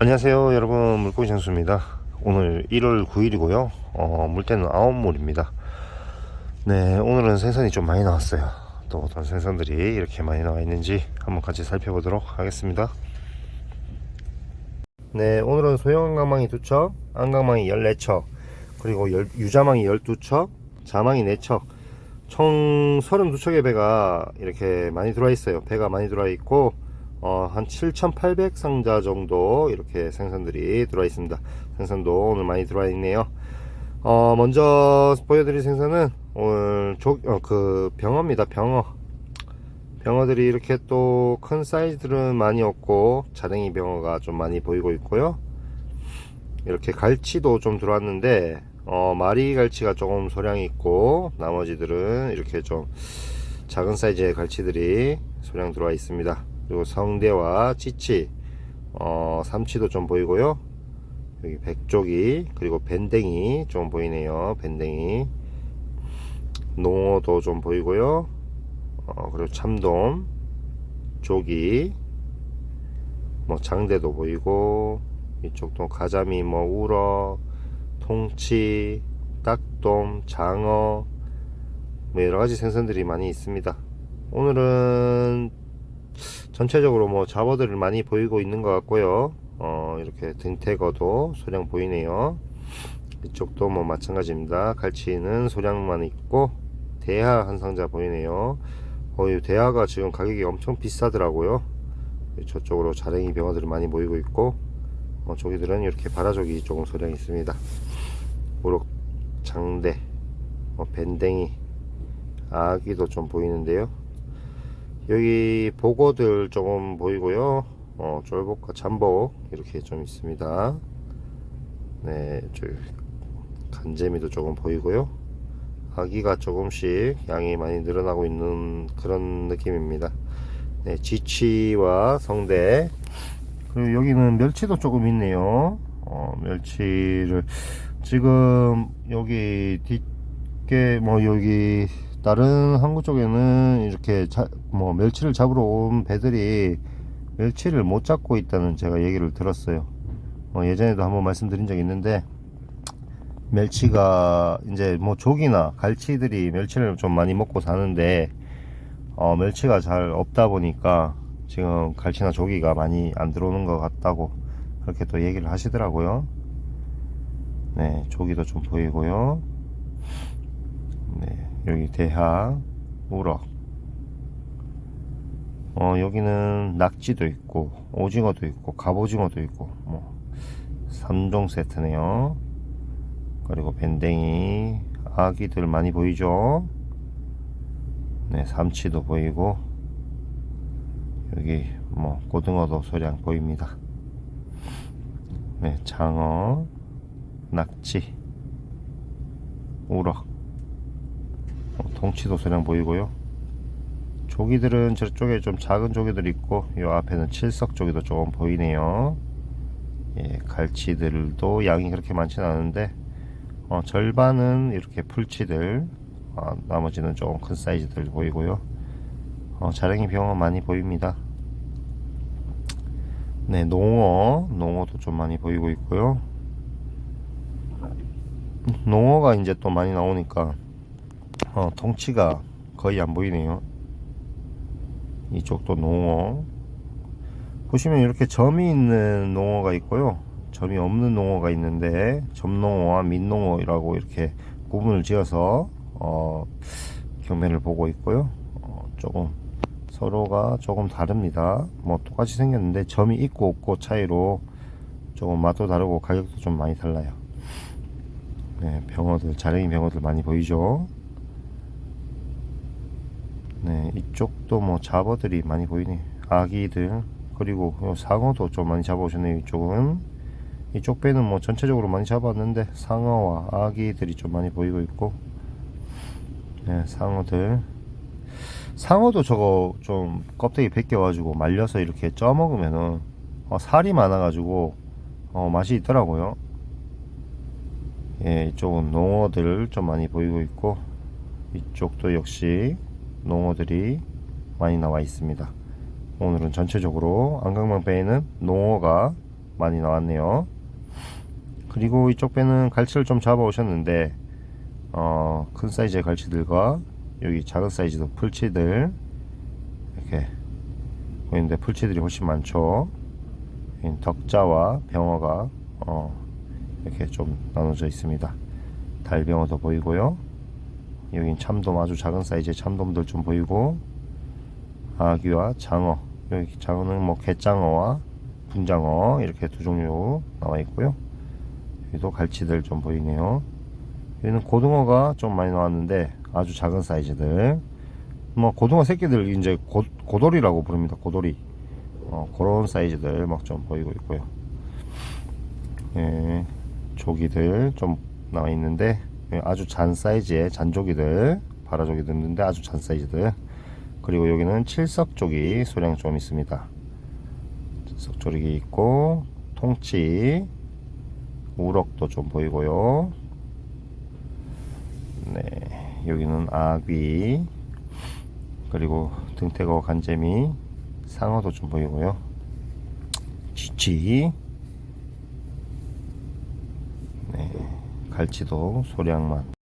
안녕하세요 여러분. 물고기 장수입니다. 오늘 1월 9일이고요. 어, 물때는 아홉물입니다. 네 오늘은 생선이 좀 많이 나왔어요. 또 어떤 생선들이 이렇게 많이 나와 있는지 한번 같이 살펴보도록 하겠습니다. 네 오늘은 소형 안강망이 2척 안강망이 14척 그리고 열- 유자망이 12척 자망이 4척. 총 32척의 배가 이렇게 많이 들어와 있어요. 배가 많이 들어와 있고 어, 한 7,800 상자 정도 이렇게 생선들이 들어와 있습니다. 생선도 오늘 많이 들어와 있네요. 어, 먼저 보여드릴 생선은 오늘 조, 어, 그 병어입니다. 병어. 병어들이 이렇게 또 큰 사이즈들은 많이 없고 자랭이 병어가 좀 많이 보이고 있고요. 이렇게 갈치도 좀 들어왔는데 어, 마리 갈치가 조금 소량이 있고 나머지들은 이렇게 좀 작은 사이즈의 갈치들이 소량 들어와 있습니다. 그리고 성대와 치치, 어, 삼치도 좀 보이고요. 여기 백조기, 그리고 밴댕이 좀 보이네요. 밴댕이. 농어도 좀 보이고요. 어, 그리고 참돔, 조기, 뭐 장대도 보이고, 이쪽도 가자미, 뭐 우럭, 통치, 딱돔, 장어, 뭐 여러 가지 생선들이 많이 있습니다. 오늘은 전체적으로 뭐 잡어들을 많이 보이고 있는 것 같고요. 어, 이렇게 등태거도 소량 보이네요. 이쪽도 뭐 마찬가지입니다. 갈치는 소량만 있고 대하 한 상자 보이네요. 어, 이 대하가 지금 가격이 엄청 비싸더라고요. 저쪽으로 자랭이 병어들이 많이 모이고 있고 어, 저기들은 이렇게 바라조기 조금 소량 있습니다. 우럭 장대, 어, 밴댕이, 아기도 좀 보이는데요. 여기 보고들 조금 보이고요. 어, 쫄복과 잠복 이렇게 좀 있습니다. 네, 저 간재미도 조금 보이고요. 아기가 조금씩 양이 많이 늘어나고 있는 그런 느낌입니다. 네, 지치와 성대 그리고 여기는 멸치도 조금 있네요. 어, 멸치를 지금 여기 뒷게 뭐 여기 다른 항구 쪽에는 이렇게 자, 뭐 멸치를 잡으러 온 배들이 멸치를 못 잡고 있다는 제가 얘기를 들었어요. 어, 예전에도 한번 말씀드린 적이 있는데 멸치가 이제 뭐 조기나 갈치들이 멸치를 좀 많이 먹고 사는데 어, 멸치가 잘 없다 보니까 지금 갈치나 조기가 많이 안 들어오는 것 같다고 그렇게 또 얘기를 하시더라고요. 네, 조기도 좀 보이고요. 네, 여기 대하, 우럭. 어, 여기는 낙지도 있고, 오징어도 있고, 갑오징어도 있고, 뭐, 3종 세트네요. 그리고 밴댕이, 아기들 많이 보이죠? 네, 삼치도 보이고, 여기 뭐, 고등어도 소량 보입니다. 네, 장어, 낙지, 우럭. 어, 동치도 소량 보이고요. 조기들은 저쪽에 좀 작은 조기들 있고 요 앞에는 칠석 조기도 조금 보이네요. 예, 갈치들도 양이 그렇게 많지는 않은데 어, 절반은 이렇게 풀치들 어, 나머지는 조금 큰 사이즈들 보이고요. 어, 자랭이 병어 많이 보입니다. 네, 농어, 농어도 좀 많이 보이고 있고요. 농어가 이제 또 많이 나오니까 어, 통치가 거의 안 보이네요. 이쪽도 농어. 보시면 이렇게 점이 있는 농어가 있고요. 점이 없는 농어가 있는데 점농어와 민농어라고 이렇게 구분을 지어서 어, 경매를 보고 있고요. 어, 조금 서로가 조금 다릅니다. 뭐 똑같이 생겼는데 점이 있고 없고 차이로 조금 맛도 다르고 가격도 좀 많이 달라요. 네, 병어들, 자랭이 병어들 많이 보이죠? 네, 이쪽도 뭐 잡어들이 많이 보이네. 아기들 그리고 요 상어도 좀 많이 잡아오셨네요. 이쪽은 이쪽 배는 뭐 전체적으로 많이 잡았는데 상어와 아기들이 좀 많이 보이고 있고, 네, 상어들. 상어도 저거 좀 껍데기 벗겨가지고 말려서 이렇게 쪄 먹으면은 어, 살이 많아가지고 어, 맛이 있더라고요. 예, 이쪽은 농어들 좀 많이 보이고 있고 이쪽도 역시 농어들이 많이 나와 있습니다. 오늘은 전체적으로 안강망 배에는 농어가 많이 나왔네요. 그리고 이쪽 배는 갈치를 좀 잡아 오셨는데 어, 큰 사이즈의 갈치들과 여기 작은 사이즈도 풀치들 이렇게 보이는데 풀치들이 훨씬 많죠. 덕자와 병어가 어, 이렇게 좀 나눠져 있습니다. 달병어도 보이고요. 여긴 참돔 아주 작은 사이즈의 참돔들 좀 보이고 아귀와 장어 여기 장어는 뭐 갯장어와 분장어 이렇게 두 종류 나와 있고요. 여기도 갈치들 좀 보이네요. 여기는 고등어가 좀 많이 나왔는데 아주 작은 사이즈들 뭐 고등어 새끼들 이제 고, 고돌이라고 부릅니다. 고돌이 어, 그런 사이즈들 막 좀 보이고 있고요. 예, 조기들 좀 나와 있는데 예, 아주 잔 사이즈의 잔조기들 바라조기들 있는데 아주 잔 사이즈들 그리고 여기는 칠석조기 소량 좀 있습니다. 칠석조기 있고 통치 우럭도 좀 보이고요. 네, 여기는 아귀 그리고 등태거 간재미 상어도 좀 보이고요. 쥐치 네, 갈치도 소량만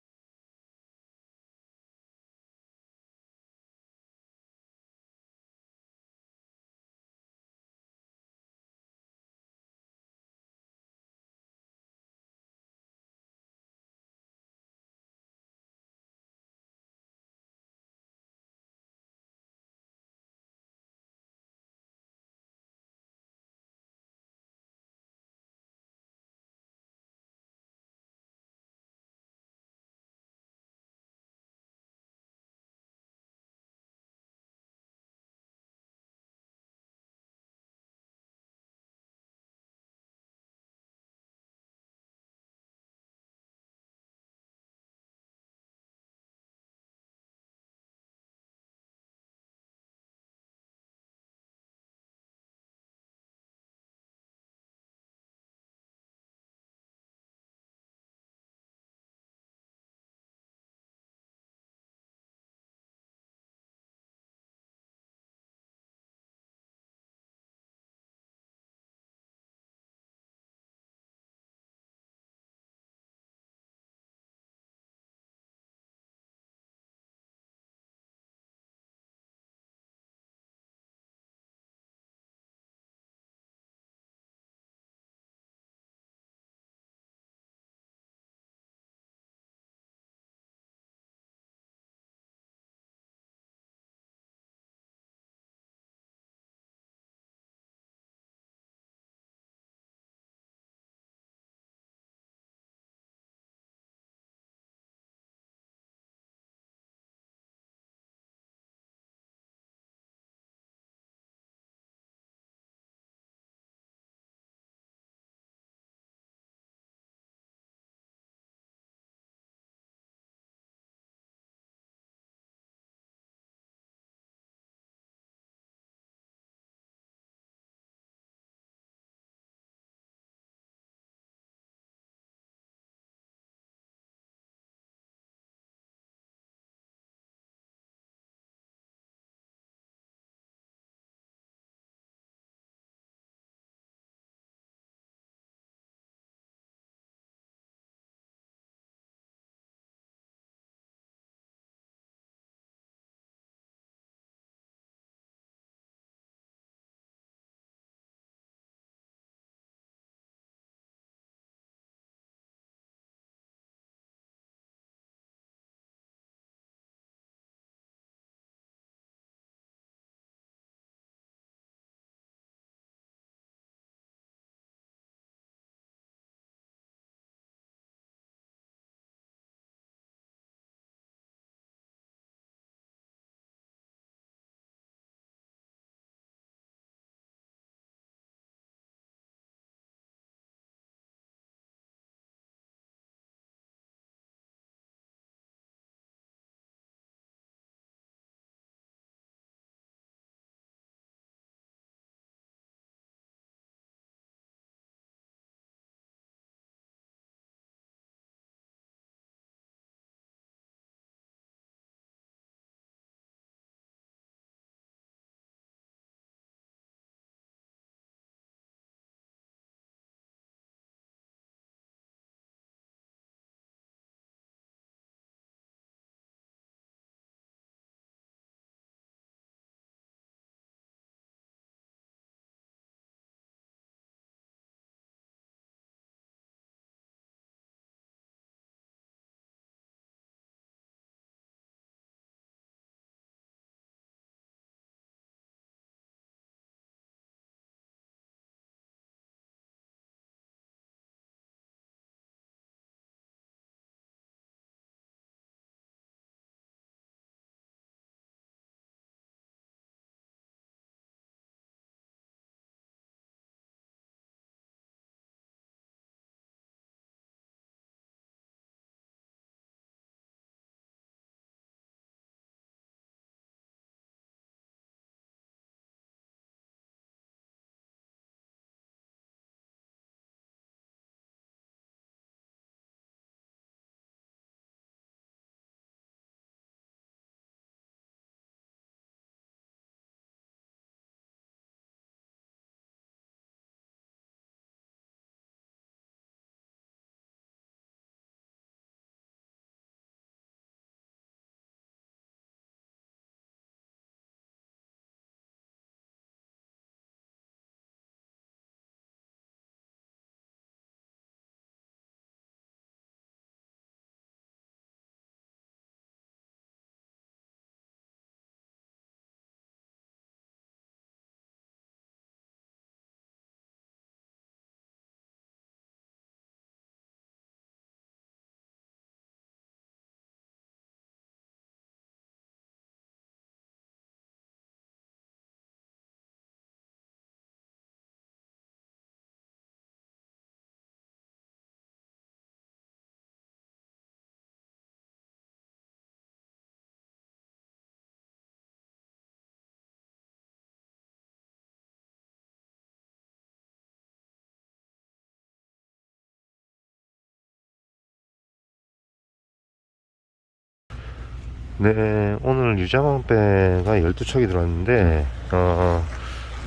네, 오늘 유자망배가 12척이 들어왔는데, 어,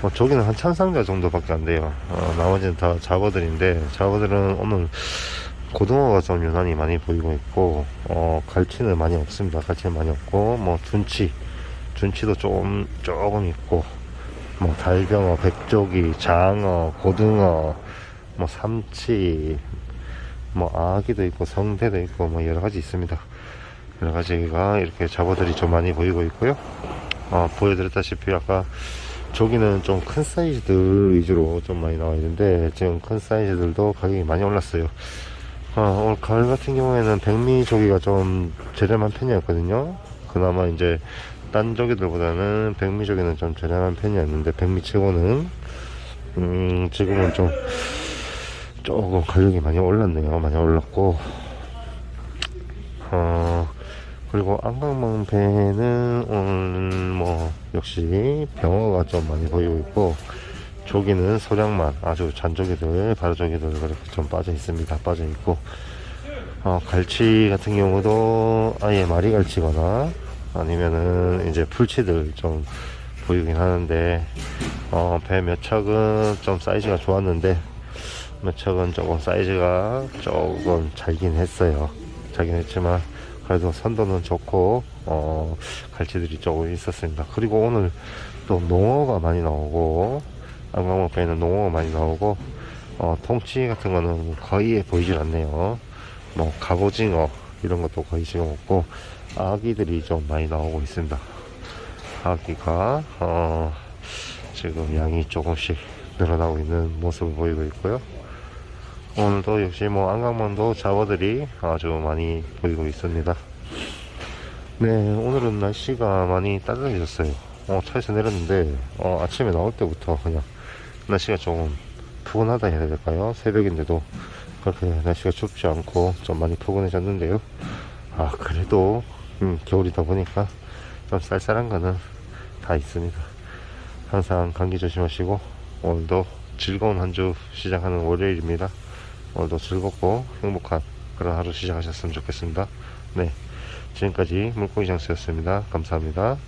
뭐 저기는 한 천상자 정도밖에 안 돼요. 어, 나머지는 다 잡어들인데, 잡어들은 오늘 고등어가 좀 유난히 많이 보이고 있고, 어, 갈치는 많이 없습니다. 갈치는 많이 없고, 뭐, 둔치, 둔치도 조금, 조금 있고, 뭐, 달병어, 백조기, 장어, 고등어, 뭐, 삼치, 뭐, 아기도 있고, 성대도 있고, 뭐, 여러 가지 있습니다. 여러 가지가 이렇게 잡어들이 좀 많이 보이고 있고요. 어, 보여드렸다시피 아까 저기는 좀 큰 사이즈들 위주로 좀 많이 나와 있는데 지금 큰 사이즈들도 가격이 많이 올랐어요. 어, 오늘 가을 같은 경우에는 백미 조기가 좀 저렴한 편이었거든요. 그나마 이제 딴 조기들보다는 백미 조기는 좀 저렴한 편이었는데 백미 치고는 음, 지금은 좀 조금 가격이 많이 올랐네요. 많이 올랐고 어, 그리고 안강망배는 오늘 뭐 역시 병어가 좀 많이 보이고 있고 조기는 소량만 아주 잔조기들 바로조기들 그렇게 좀 빠져 있습니다. 빠져 있고 어, 갈치 같은 경우도 아예 마리 갈치거나 아니면은 이제 풀치들 좀 보이긴 하는데 어, 배 몇 척은 좀 사이즈가 좋았는데 몇 척은 조금 사이즈가 조금 잘긴 했어요. 잘긴 했지만 그래도 선도는 좋고 어, 갈치들이 조금 있었습니다. 그리고 오늘 또 농어가 많이 나오고 안강목배에는 농어가 많이 나오고 어, 통치 같은 거는 거의 보이질 않네요. 뭐 갑오징어 이런 것도 거의 지금 없고 아기들이 좀 많이 나오고 있습니다. 아기가 어, 지금 양이 조금씩 늘어나고 있는 모습을 보이고 있고요. 오늘도 역시 뭐 안강만도 잡어들이 아주 많이 보이고 있습니다. 네, 오늘은 날씨가 많이 따뜻해졌어요. 어, 차에서 내렸는데 어, 아침에 나올 때부터 그냥 날씨가 조금 푸근하다 해야 될까요? 새벽인데도 그렇게 날씨가 춥지 않고 좀 많이 푸근해졌는데요. 아, 그래도 음, 겨울이다 보니까 좀 쌀쌀한 거는 다 있습니다. 항상 감기 조심하시고 오늘도 즐거운 한 주 시작하는 월요일입니다. 오늘도 즐겁고 행복한 그런 하루 시작하셨으면 좋겠습니다. 네. 지금까지 물고기 장수였습니다. 감사합니다.